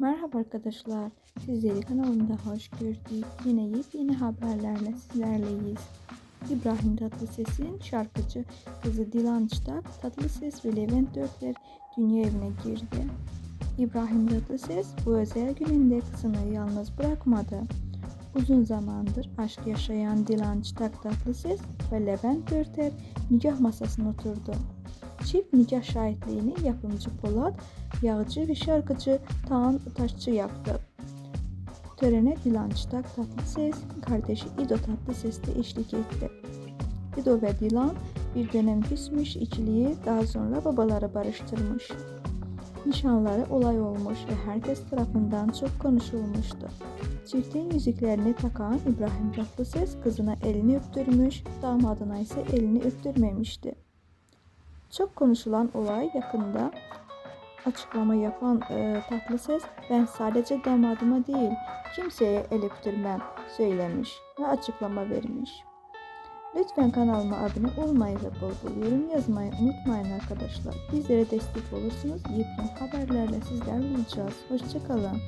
Merhaba arkadaşlar, sizleri kanalımda hoş gördük. Yine yepyeni haberlerle sizlerleyiz. İbrahim Tatlıses'in şarkıcı kızı Dilan Çıtak, Tatlıses ve Levent Dörtler dünya evine girdi. İbrahim Tatlıses bu özel gününde kızını yalnız bırakmadı. Uzun zamandır aşk yaşayan Dilan Çıtak Tatlıses ve Levent Dörtler nikah masasına oturdu. Çift nikah şahitliğini yapımcı Polat Yağcı ve şarkıcı Taan Taşçı yaptı. Törene Dilan Çıtak Tatlıses, kardeşi İdo Tatlıses de eşlik etti. İdo ve Dilan bir dönem küsmüş ikiliyi daha sonra babaları barıştırmış. Nişanları olay olmuş ve herkes tarafından çok konuşulmuştu. Çiftin yüzüklerini takan İbrahim Tatlıses kızına elini öptürmüş, damadına ise elini öptürmemişti. Çok konuşulan olay yakında açıklama yapan e, Tatlıses ben sadece damadıma değil kimseye el öptürmem söylemiş ve açıklama vermiş. Lütfen kanalıma abone olmayı ve bol bol yorum yazmayı unutmayın arkadaşlar. Bizlere destek olursunuz. Yepyeni haberlerle sizlerle olacağız. Hoşçakalın.